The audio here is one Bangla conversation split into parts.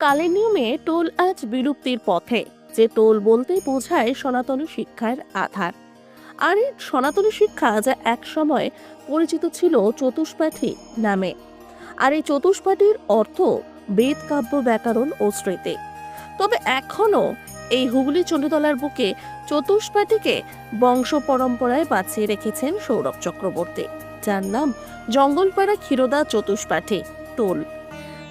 কালের নিয়মে টোল আজ বিলুপ্তির পথে, যে টোল বলতে বোঝায় সনাতনী শিক্ষার আধার। আর এই সনাতনী শিক্ষা যা এক সময় পরিচিত ছিল চতুষ্পাঠী নামে। আর এই চতুষ্পাঠীর অর্থ বেদ, কাব্য, ব্যাকরণ ও স্মৃতি। তবে এখনও এই হুগলি চণ্ডীতলার বুকে চতুষ্পাঠীকে বংশ পরম্পরায় বাঁচিয়ে রেখেছেন সৌরভ চক্রবর্তী, যার নাম জঙ্গলপাড়া ক্ষীরোদা চতুষ্পাঠী, টোল।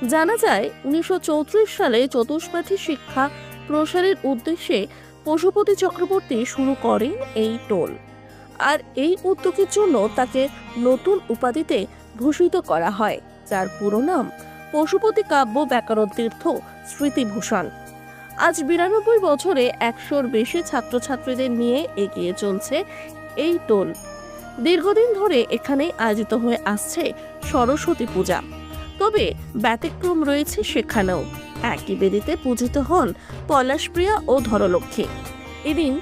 জানা যায়, উনিশশো চৌত্রিশ সালে চতুষ্পাঠী শিক্ষা প্রসারের উদ্দেশ্যে পশুপতি চক্রবর্তী শুরু করেন এই টোল। আর এই উদ্যোগের জন্য তাকে নতুন উপাধিতে ভূষিত করা হয়, যার পুরো নাম পশুপতি কাব্য ব্যাকরণ তীর্থ স্মৃতিভূষণ। আজ বিরানব্বই বছরে একশোর বেশি ছাত্রছাত্রীদের নিয়ে এগিয়ে চলছে এই টোল। দীর্ঘদিন ধরে এখানে আয়োজিত হয়ে আসছে সরস্বতী পূজা। তবে ব্যতিক্রম রয়েছে সেখানেও। একই বেদিতে পূজিত হন পলাশপ্রিয়া ও ধরলক্ষ্মী। এদিন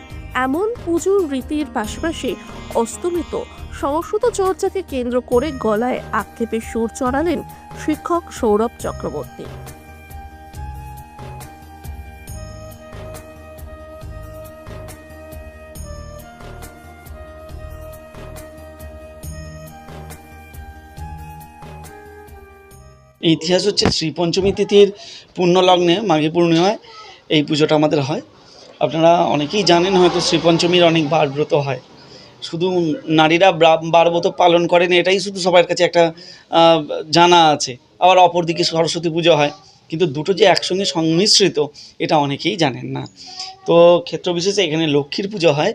এমন পুজোর রীতির পাশাপাশি অস্তমিত সংস্কৃত চর্চাকে কেন্দ্র করে গলায় আক্ষেপের সুর চড়ালেন শিক্ষক সৌরভ চক্রবর্তী। ইতিহাস হচ্ছে শ্রীপঞ্চমী তিথির পুণ্যলগ্নে মাঘী পূর্ণিমায় এই পুজোটা আমাদের হয়। আপনারা অনেকেই জানেন হয়তো শ্রীপঞ্চমীর অনেক বারব্রত হয়। শুধু নারীরা ব্রা- বারব্রত পালন করেন, এটাই শুধু সবার কাছে একটা জানা আছে। আবার অপরদিকে সরস্বতী পুজো হয়। কিন্তু দুটো যে একসঙ্গে সংমিশ্রিত, এটা অনেকেই জানেন না। তো ক্ষেত্র বিশেষে এখানে লক্ষ্মীর পুজো হয়।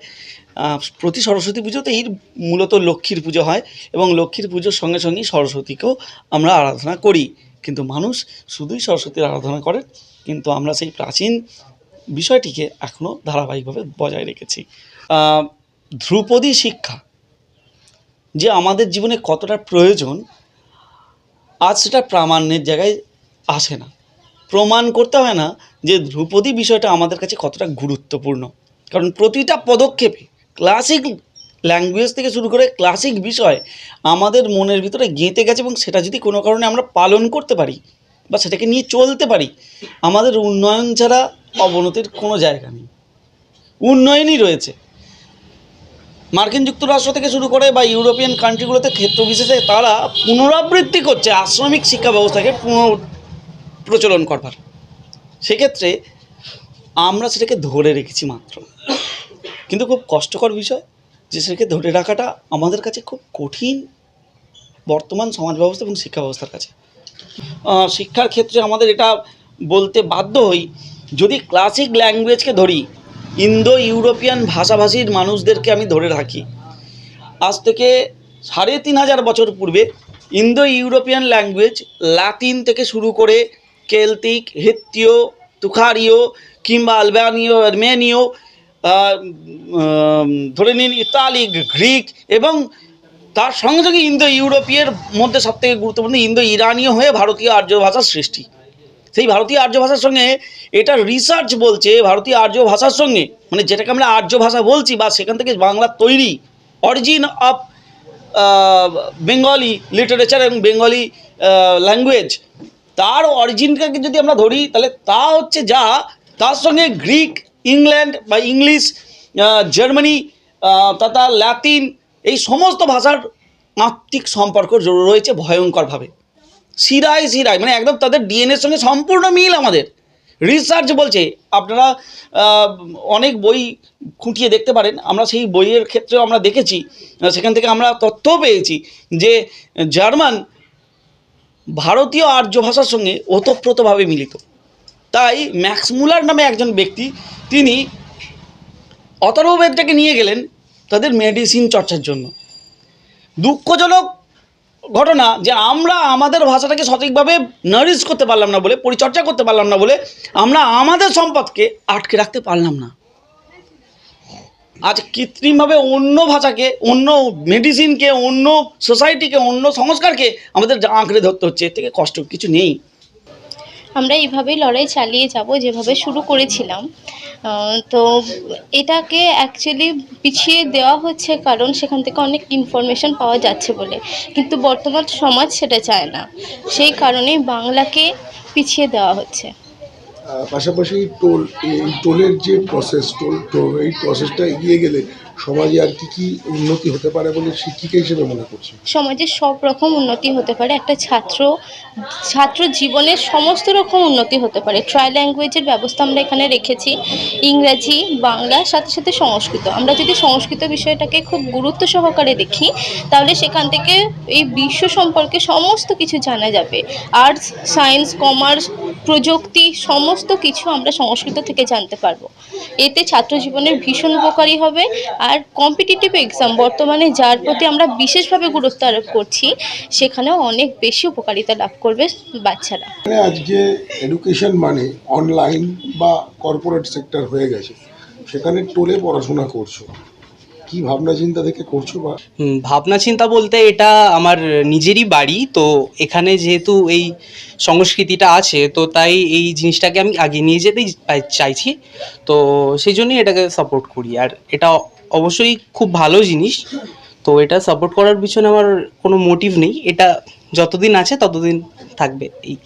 প্রতি সরস্বতী পুজোতেই মূলত লক্ষ্মীর পুজো হয় এবং লক্ষ্মীর পুজোর সঙ্গে সঙ্গেই সরস্বতীকেও আমরা আরাধনা করি। কিন্তু মানুষ শুধুই সরস্বতীর আরাধনা করেন কিন্তু আমরা সেই প্রাচীন বিষয়টিকে এখনও ধারাবাহিকভাবে বজায় রেখেছি। ধ্রুপদী শিক্ষা যে আমাদের জীবনে কতটা প্রয়োজন, আজ সেটা প্রামাণ্যের জায়গায় আসে না। প্রমাণ করতে হয় না যে ধ্রুপদী বিষয়টা আমাদের কাছে কতটা গুরুত্বপূর্ণ। কারণ প্রতিটা পদক্ষেপে ক্লাসিক ল্যাঙ্গুয়েজ থেকে শুরু করে ক্লাসিক বিষয় আমাদের মনের ভিতরে গেঁথে গেছে এবং সেটা যদি কোনো কারণে আমরা পালন করতে পারি বা সেটাকে নিয়ে চলতে পারি, আমাদের উন্নয়ন ছাড়া অবনতির কোনো জায়গা নেই। উন্নয়নই রয়েছে। মার্কিন যুক্তরাষ্ট্র থেকে শুরু করে বা ইউরোপিয়ান কান্ট্রিগুলোতে ক্ষেত্র বিশেষে তারা পুনরাবৃত্তি করছে আশ্রমিক শিক্ষা ব্যবস্থাকে পুনঃ প্রচলন করবার। সেক্ষেত্রে আমরা সেটাকে ধরে রেখেছি মাত্র। কিন্তু খুব কষ্টকর বিষয় যে সেটাকে ধরে রাখাটা আমাদের কাছে খুব কঠিন বর্তমান সমাজ ব্যবস্থা এবং শিক্ষা ব্যবস্থার কাছে শিক্ষার ক্ষেত্রে আমাদের এটা বলতে বাধ্য হই, যদি ক্লাসিক ল্যাঙ্গুয়েজকে ধরি ইন্দো ইউরোপিয়ান ভাষাভাষীর মানুষদেরকে আমি ধরে রাখি, আজ থেকে সাড়ে তিন হাজার বছর পূর্বে ইন্দো ইউরোপিয়ান ল্যাঙ্গুয়েজ লাতিন থেকে শুরু করে কেলতিক হেত্তীয় তুখারীয় কিংবা আলবানীয় আর্মেনীয় ধরে নিন ইতালি, গ্রিক এবং তার সঙ্গে সঙ্গে ইন্দো ইউরোপীয়ের মধ্যে সবথেকে গুরুত্বপূর্ণ ইন্দো ইরানীয় হয়ে ভারতীয় আর্য ভাষার সৃষ্টি। সেই ভারতীয় আর্য ভাষার সঙ্গে এটা রিসার্চ বলছে, ভারতীয় আর্য ভাষার সঙ্গে মানে যেটাকে আমরা আর্য ভাষা বলছি বা সেখান থেকে বাংলা তৈরি অরিজিন অফ বেঙ্গলি লিটারেচার এবং বেঙ্গলি ল্যাঙ্গুয়েজ তার অরিজিনটাকে যদি আমরা ধরি, তাহলে তা হচ্ছে যা, তার সঙ্গে গ্রিক ইংল্যান্ড বা ইংলিশ জার্মানি তথা ল্যাতিন এই সমস্ত ভাষার আত্মিক সম্পর্ক রয়েছে ভয়ঙ্করভাবে। শিরায় শিরায় মানে একদম তাদের ডিএনএর সঙ্গে সম্পূর্ণ মিল আমাদের। রিসার্চ বলছে, আপনারা অনেক বই খুঁটিয়ে দেখতে পারেন। আমরা সেই বইয়ের ক্ষেত্রেও আমরা দেখেছি সেখান থেকে আমরা তথ্যও পেয়েছি যে জার্মান ভারতীয় আর্য ভাষার সঙ্গে ওতপ্রোতভাবে মিলিত। তাই ম্যাক্স মুলার নামে একজন ব্যক্তি তিনি অথর্ববেদটাকে নিয়ে গেলেন তাদের মেডিসিন চর্চার জন্য। দুঃখজনক ঘটনা যে আমরা আমাদের ভাষাটাকে সঠিকভাবে নারিশ করতে পারলাম না বলে, পরিচর্যা করতে পারলাম না বলে আমরা আমাদের সম্পদকে আটকে রাখতে পারলাম না। আজ কৃত্রিমভাবে অন্য ভাষাকে, অন্য মেডিসিনকে, অন্য সোসাইটিকে, অন্য সংস্কারকে আমাদের আঁকড়ে ধরতে হচ্ছে, এর থেকে কষ্ট কিছু নেই। আমরা এইভাবেই লড়াই চালিয়ে যাব, যেভাবে শুরু করেছিলাম। তো এটাকে অ্যাকচুয়ালি পিছিয়ে দেওয়া হচ্ছে কারণ সেখান থেকে অনেক ইনফরমেশন পাওয়া যাচ্ছে বলে। কিন্তু বর্তমান সমাজ সেটা চায় না। সেই কারণেই বাংলাকে পিছিয়ে দেওয়া হচ্ছে। পাশাপাশি টোল টোলের যে প্রসেস টোল এই প্রসেসটা এগিয়ে গেলে সমাজে আর কি কি উন্নতি হতে পারে বলে শিক্ষিকা হিসেবে মনে করছি সমাজে সব রকম উন্নতি হতে পারে। একটা ছাত্র ছাত্র জীবনের সমস্ত রকম উন্নতি হতে পারে। ট্রাই ল্যাঙ্গুয়েজের ব্যবস্থা আমরা এখানে রেখেছি। ইংরাজি, বাংলা, সাথে সাথে সংস্কৃত। আমরা যদি সংস্কৃত বিষয়টাকে খুব গুরুত্ব সহকারে দেখি, তাহলে সেখান থেকে এই বিশ্ব সম্পর্কে সমস্ত কিছু জানা যাবে। আর্টস সায়েন্স কমার্স প্রযুক্তি, সমস্ত কিছু আমরা সংস্কৃত থেকে জানতে পারব। এতে ছাত্র জীবনের ভীষণ উপকারী হবে। আর কম্পিটিটিভ এক্সাম বর্তমানে যার প্রতি আমরা বিশেষভাবে গুরুত্ব আরোপ করছি সেখানেও অনেক বেশি উপকারিতা লাভ করবে বাচ্চারা। মানে আজকে এডুকেশন মানে অনলাইন বা কর্পোরেট সেক্টর হয়ে গেছে সেখানে টোলে পড়াশোনা করছ। কি ভাবনা চিন্তা থেকে করছ বা? ভাবনা চিন্তা বলতে এটা আমার নিজেরই বাড়ি তো এখানে যেহেতু এই সংস্কৃতিটা আছে তো তাই এই জিনিসটাকে আমি আগে নিয়ে যেতেই চাইছি। তো সেই জন্যই এটাকে সাপোর্ট করি আর এটা অবশ্যই খুব ভালো জিনিস। তো এটা সাপোর্ট করার পিছনে আমার কোনো মোটিভ নেই। এটা যতদিন আছে ততদিন থাকবে এই।